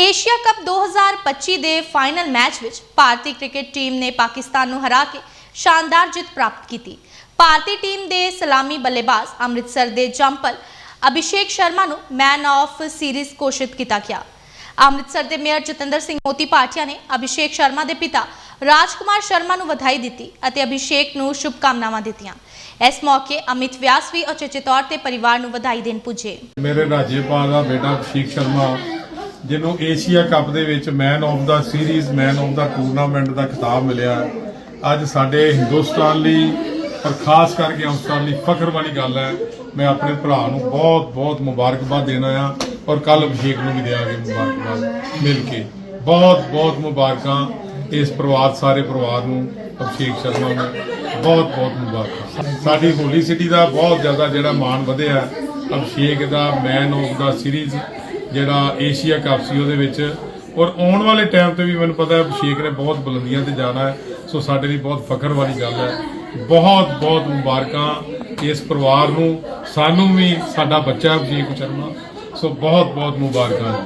Asia cup 2025 ਦੇ final match ਵਿੱਚ ਭਾਰਤੀ cricket team ਨੇ ਪਾਕਿਸਤਾਨ ਨੂੰ ਹਰਾ ਕੇ ਸ਼ਾਨਦਾਰ ਜਿੱਤ ਪ੍ਰਾਪਤ ਕੀਤੀ। ਭਾਰਤੀ ਟੀਮ ਦੇ ਸਲਾਮੀ ਬੱਲੇਬਾਜ਼ ਅੰਮ੍ਰਿਤਸਰ ਦੇ ਜੰਪਲ ਅਭਿਸ਼ੇਕ ਸ਼ਰਮਾ ਨੂੰ ਮੈਨ ਆਫ ਸੀਰੀਜ਼ ਘੋਸ਼ਿਤ ਕੀਤਾ ਗਿਆ। ਅੰਮ੍ਰਿਤਸਰ ਦੇ ਮੇਅਰ ਜਤਿੰਦਰ ਸਿੰਘ ਮੋਤੀ ਭਾਟੀਆ ਨੇ ਅਭਿਸ਼ੇਕ ਸ਼ਰਮਾ ਦੇ ਪਿਤਾ ਰਾਜਕੁਮਾਰ ਸ਼ਰਮਾ ਨੂੰ ਵਧਾਈ ਦਿੱਤੀ ਅਤੇ ਅਭਿਸ਼ੇਕ ਨੂੰ ਸ਼ੁਭਕਾਮਨਾਵਾਂ ਦਿੱਤੀਆਂ। ਇਸ ਮੌਕੇ ਅਮਿਤ ਵਿਆਸ ਵੀ ਉਚੇਚੇ ਤੌਰ ਤੇ ਪਰਿਵਾਰ ਨੂੰ ਵਧਾਈ ਦੇਣ ਪੁੱਜੇ। ਮੇਰੇ ਰਾਜੇਪਾਲ ਦਾ ਬੇਟਾ ਅਭਿਸ਼ੇਕ ਸ਼ਰਮਾ ਜਿਹਨੂੰ ਏਸ਼ੀਆ ਕੱਪ ਦੇ ਵਿੱਚ man of the series man of the tournament ਦਾ ਖਿਤਾਬ ਮਿਲਿਆ। ਅੱਜ ਸਾਡੇ ਹਿੰਦੁਸਤਾਨ ਲਈ ਪਰ ਖਾਸ ਕਰਕੇ ਅੰਮ੍ਰਿਤਸਰ ਲਈ ਫਖਰ ਵਾਲੀ ਗੱਲ ਹੈ। ਮੈਂ ਆਪਣੇ ਭਰਾ ਨੂੰ ਬਹੁਤ ਬਹੁਤ ਮੁਬਾਰਕਬਾਦ ਦੇਣਾ ਆ ਔਰ ਕੱਲ ਅਭਿਸ਼ੇਕ ਨੂੰ ਵੀ ਦਿਆਂਗੇ ਮੁਬਾਰਕਬਾਦ ਮਿਲ ਕੇ। ਬਹੁਤ ਬਹੁਤ ਮੁਬਾਰਕਾਂ ਇਸ ਪਰਿਵਾਰ, ਸਾਰੇ ਪਰਿਵਾਰ ਨੂੰ, ਅਭਿਸ਼ੇਕ ਸ਼ਰਮਾ ਨੂੰ। ਬਹੁਤ ਬਹੁਤ ਮੁਬਾਰਕਾਂ। ਸਾਡੀ ਹੋਲੀ ਸਿਟੀ ਦਾ ਬਹੁਤ ਜ਼ਿਆਦਾ ਜਿਹੜਾ ਮਾਣ ਵਧਿਆ। ਅਭਿਸ਼ੇਕ ਦਾ ਮੈਨ ਆਫ ਦਾ ਸੀਰੀਜ਼ ਜਿਹੜਾ ਏਸ਼ੀਆ ਕੱਪ ਸੀ ਉਹਦੇ ਵਿੱਚ। ਔਰ ਆਉਣ ਵਾਲੇ ਟਾਈਮ ਤੇ ਵੀ ਮੈਨੂੰ ਪਤਾ ਹੈ ਅਭਿਸ਼ੇਕ ਨੇ ਬਹੁਤ ਬੁਲੰਦੀਆਂ ਤੇ ਜਾਣਾ ਹੈ। ਸੋ ਸਾਡੇ ਲਈ ਬਹੁਤ ਫਖਰ ਵਾਲੀ ਗੱਲ ਹੈ। ਬਹੁਤ ਬਹੁਤ ਮੁਬਾਰਕਾਂ ਇਸ ਪਰਿਵਾਰ ਨੂੰ। ਸਾਨੂੰ ਵੀ ਸਾਡਾ ਬੱਚਾ ਅਭਿਸ਼ੇਕ ਸ਼ਰਮਾ ਸੋ ਬਹੁਤ ਬਹੁਤ ਮੁਬਾਰਕਾਂ।